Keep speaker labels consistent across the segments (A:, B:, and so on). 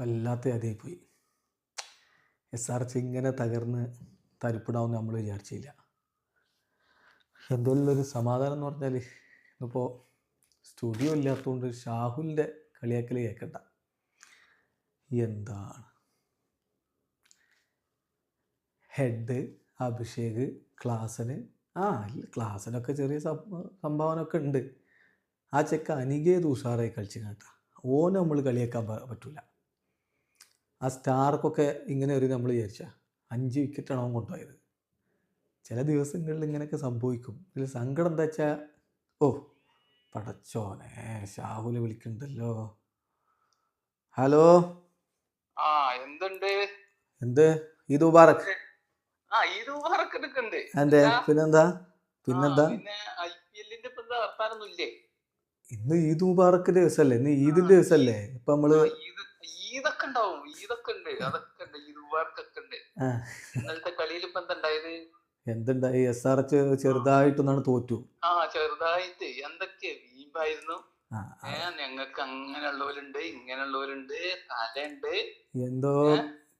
A: വല്ലാത്ത പോയി S R H ഇങ്ങനെ തകർന്ന് തരിപ്പിടാമെന്ന് നമ്മൾ വിചാരിച്ചില്ല. എന്തെങ്കിലും ഒരു സമാധാനം എന്ന് പറഞ്ഞാൽ ഇന്നിപ്പോൾ സ്റ്റുഡിയോ ഇല്ലാത്തതുകൊണ്ട് ഷാഹുലിന്റെ കളിയാക്കൽ കേൾക്കണ്ട എന്താണ്? ഹെഡ് അഭിഷേക് ക്ലാസ്സിന് ആ ക്ലാസ്സിനൊക്കെ ചെറിയ സംഭാവന ഒക്കെ ഉണ്ട്. ആ ചെക്ക അനികേത് ഉഷാറായി കളിച്ചു കേട്ടാ? ഓനെ നമ്മൾ കളിയാക്കാൻ പറ്റൂല. ആ സ്റ്റാർക്കൊക്കെ ഇങ്ങനെ ഒരു നമ്മൾ വിചാരിച്ച അഞ്ച് വിക്കറ്റാണ് അവൻ കൊണ്ടുപോയത്. ചില ദിവസങ്ങളിൽ ഇങ്ങനെയൊക്കെ സംഭവിക്കും. ഇതിൽ സങ്കടം എന്താ വെച്ചാൽ ഓ പടച്ചോനെ ഷാഹുൽ വിളിക്കണ്ടല്ലോ. ഹലോ?
B: ആ എന്തുണ്ട്?
A: എന്ത്? ഈദ് മുബാറക്.
B: ആ
A: എന്തേ? പിന്നെന്താ? പിന്നെന്താ? ഇന്ന് ഈദ് മുബാറക്കിന്റെ ദിവസമല്ലേ ഇന്ന് ഈദിന്റെ ദിവസമല്ലേ ഇപ്പൊ
B: നമ്മൾ ഈദൊക്കെ ഉണ്ടാവും ഈതൊക്കെ ഉണ്ട് അതൊക്കെ ഉണ്ട് മുബാറക്കൊക്കെ ഉണ്ട്. ഇന്നലത്തെ കളിയിൽ ഇപ്പൊ എന്തുണ്ടായത്
A: എന്തുണ്ടായി? എസ് ആർ എച്ച് ചെറുതായിട്ടൊന്നാണ് തോറ്റു.
B: ആ ചെറുതായിട്ട്. എന്തൊക്കെ? വീമ്പായിരുന്നു. ഞങ്ങൾക്ക് അങ്ങനെയുള്ളവരുണ്ട് ഇങ്ങനെയുള്ളവരുണ്ട് തലയുണ്ട്.
A: എന്തോ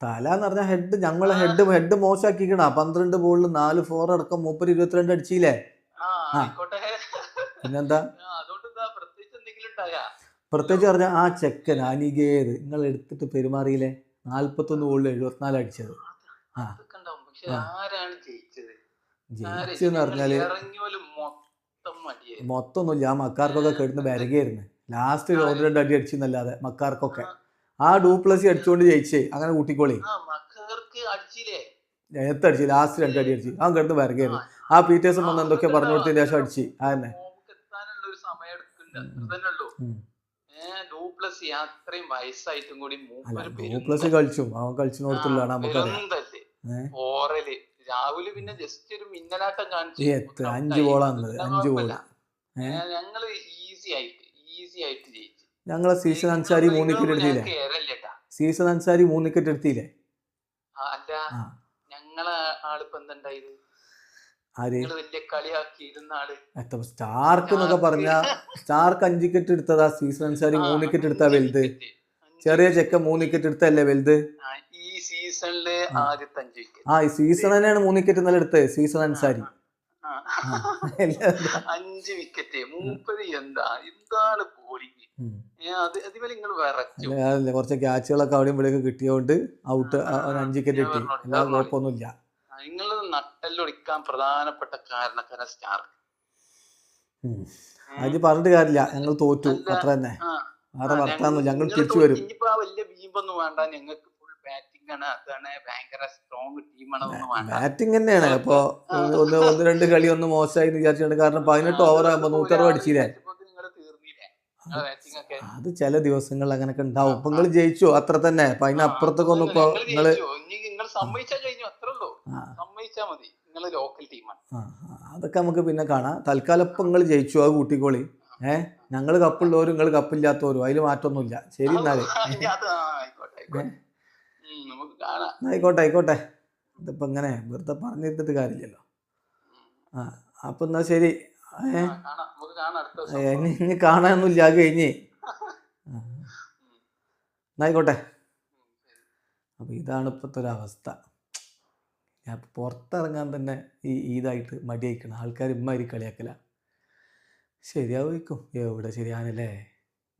A: തല എന്ന് പറഞ്ഞാൽ ഹെഡ് ഞങ്ങളെ ഹെഡ് ഹെഡ് മോശമാക്കിക്കണ പന്ത്രണ്ട് ബോളിൽ നാല് ഫോർ അടക്കം മൂപ്പര് ഇരുപത്തിരണ്ട് അടിച്ചില്ലേ? പിന്നെന്താ
B: ആ, അതുകൊണ്ട് എന്താ പ്രത്യേകിച്ച് എന്തെങ്കിലും ഉണ്ടായാ
A: പ്രത്യേകിച്ച് പറഞ്ഞാൽ ആ ചെക്കൻ അനികേത് നിങ്ങൾ എടുത്തിട്ട് പെരുമാറിയില്ലേ? നാല്പത്തൊന്ന് ഗോളിൽ എഴുപത്തിനാല് അടിച്ചത്. ആ. ജയിച്ചെന്ന്
B: പറഞ്ഞാൽ മൊത്തം
A: ഒന്നുമില്ല ആ മക്കാർക്കൊക്കെ കിടന്ന് വരകയായിരുന്നു ലാസ്റ്റ് ഒന്ന് രണ്ട് അടി അടിച്ചെന്നല്ലാതെ മക്കാർക്കൊക്കെ. ആ. ഡൂപ്ലസി അടിച്ചുകൊണ്ട് ജയിച്ചേ. അങ്ങനെ കൂട്ടിക്കോളി. നേരത്തെ അടിച്ചു ലാസ്റ്റ് രണ്ട് അടി അടിച്ചു. അവൻ കിടന്ന് വരകയായിരുന്നു ആ പീറ്റേഴ്സും വന്ന് എന്തൊക്കെ പറഞ്ഞു കൊടുത്തതിന് ശേഷം അടിച്ചു. ആ തന്നെ.
B: ഡൂപ്ലസ് അത്രയും വയസ്സായിട്ടും കൂടി
A: ഡൂപ്ലസ് കളിച്ചും അവൻ നമുക്കറിയാം?
B: ഓറൽ. രാഹുൽ പിന്നെ ജസ്റ്റ് ഒരു മിന്നലാട്ടം കാണിച്ചു
A: അഞ്ച് അഞ്ച് ബോൾ?
B: ഞങ്ങൾ ഈസി ആയിട്ട് ഈസി ആയിട്ട് ജയിച്ചു.
A: ഞങ്ങളെ സീസൺ അൻസാരി മൂന്ന് വിക്കറ്റ് എടുത്തില്ലേ? സീസൺ അൻസാരി മൂന്ന് വിക്കറ്റ് എടുത്തില്ലേ
B: അല്ല ഞങ്ങളെ ആളിപ്പോ എന്തുണ്ടായത്
A: സ്റ്റാർക്ക് എന്നൊക്കെ പറഞ്ഞ സ്റ്റാർക്ക്. അഞ്ച് വിക്കറ്റ് എടുത്തതാ സീസൺ അൻസാരി മൂന്ന് വിക്കറ്റ് എടുത്താ വലുത്. ചെറിയ ചെക്ക മൂന്ന് വിക്കറ്റ് എടുത്തല്ലേ വലുത്?
B: ഈ സീസണിൽ
A: ആ.
B: ആദ്യത്തെ അഞ്ച് വിക്കറ്റ്.
A: ആ ഈ സീസൺ തന്നെയാണ് മൂന്ന് വിക്കറ്റ് ഇന്നലെ എടുത്തത് സീസൺ അൻസാരി ആ.
B: അഞ്ച് വിക്കറ്റ്. മൂപ്പത് എന്താ എന്താണ് ബോളിങ്
A: കുറച്ച് ക്യാച്ചുകളൊക്കെ അവിടെയും ഇവിടെയൊക്കെ കിട്ടിയോണ്ട് ഔട്ട് അഞ്ച് വിക്കറ്റ് കിട്ടി. എല്ലാ കുഴപ്പമൊന്നുമില്ല.
B: നിങ്ങൾ നട്ടല്ലൊടിക്കാൻ പ്രധാനപ്പെട്ട കാരണക്കാരൻ സ്റ്റാർ.
A: അതിന് അത് പറഞ്ഞിട്ട് കാര്യമില്ല. ഞങ്ങൾ തോറ്റു. അത്ര തന്നെ. വർത്താനൊന്നുമില്ല ഞങ്ങൾ തിരിച്ചു വരും.
B: ഇനിയിപ്പോ വലിയ ബീമ്പൊന്നും വേണ്ട. ഞങ്ങൾക്ക് ഫുൾ ബാറ്റിംഗ് ഒന്നും
A: തന്നെയാണ്. അപ്പൊ ഒന്ന് ഒന്ന് ഒന്ന് രണ്ട് കളി ഒന്ന് മോശമായി വിചാരിച്ചിട്ടുണ്ട് കാരണം പതിനെട്ട് ഓവർ ആകുമ്പോൾ നൂറ്ററുപത് അടിച്ചില്ലേ? അത് ചില ദിവസങ്ങളിൽ അങ്ങനെയൊക്കെ ഉണ്ടാവും. ഇപ്പൊ നിങ്ങൾ ജയിച്ചു. അത്ര തന്നെ. അപ്പൊ അതിനപ്പുറത്തേക്കൊന്നും ഇപ്പൊ
B: ഞങ്ങൾ നിങ്ങൾ സമ്മതിച്ചാൽ മതി. നിങ്ങൾ ലോക്കൽ ടീമാണ്
A: ആ, ആ, അതൊക്കെ നമുക്ക് പിന്നെ കാണാം. തൽക്കാലം ഇപ്പം നിങ്ങൾ ജയിച്ചു? അത് കൂട്ടിക്കോളി. ഏ? ഞങ്ങൾ കപ്പുള്ളവരും നിങ്ങൾ കപ്പില്ലാത്തവരും അതിൽ മാറ്റമൊന്നുമില്ല ശരി എന്നാലേ.
B: ആയിക്കോട്ടെ ആയിക്കോട്ടെ.
A: ഇതിപ്പോ ഇങ്ങനെ വെറുതെ പറഞ്ഞിരുന്നിട്ട് കാര്യമില്ലല്ലോ. ആ അപ്പൊ എന്നാ ശരി. ഇനി കാണാനൊന്നുമില്ല. അത് കഴിഞ്ഞ്. ആ. എന്നായിക്കോട്ടെ അപ്പൊ ഇതാണ് ഇപ്പോഴത്തെ ഒരവസ്ഥ അവസ്ഥ. ഞാൻ പുറത്തിറങ്ങാൻ തന്നെ ഈ ഈദായിട്ട് മടിയായിക്കണം. ആൾക്കാർ ഇമ്മാതിരി കളിയാക്കല. ശരിയാവും എവിടെ ശരിയാണല്ലേ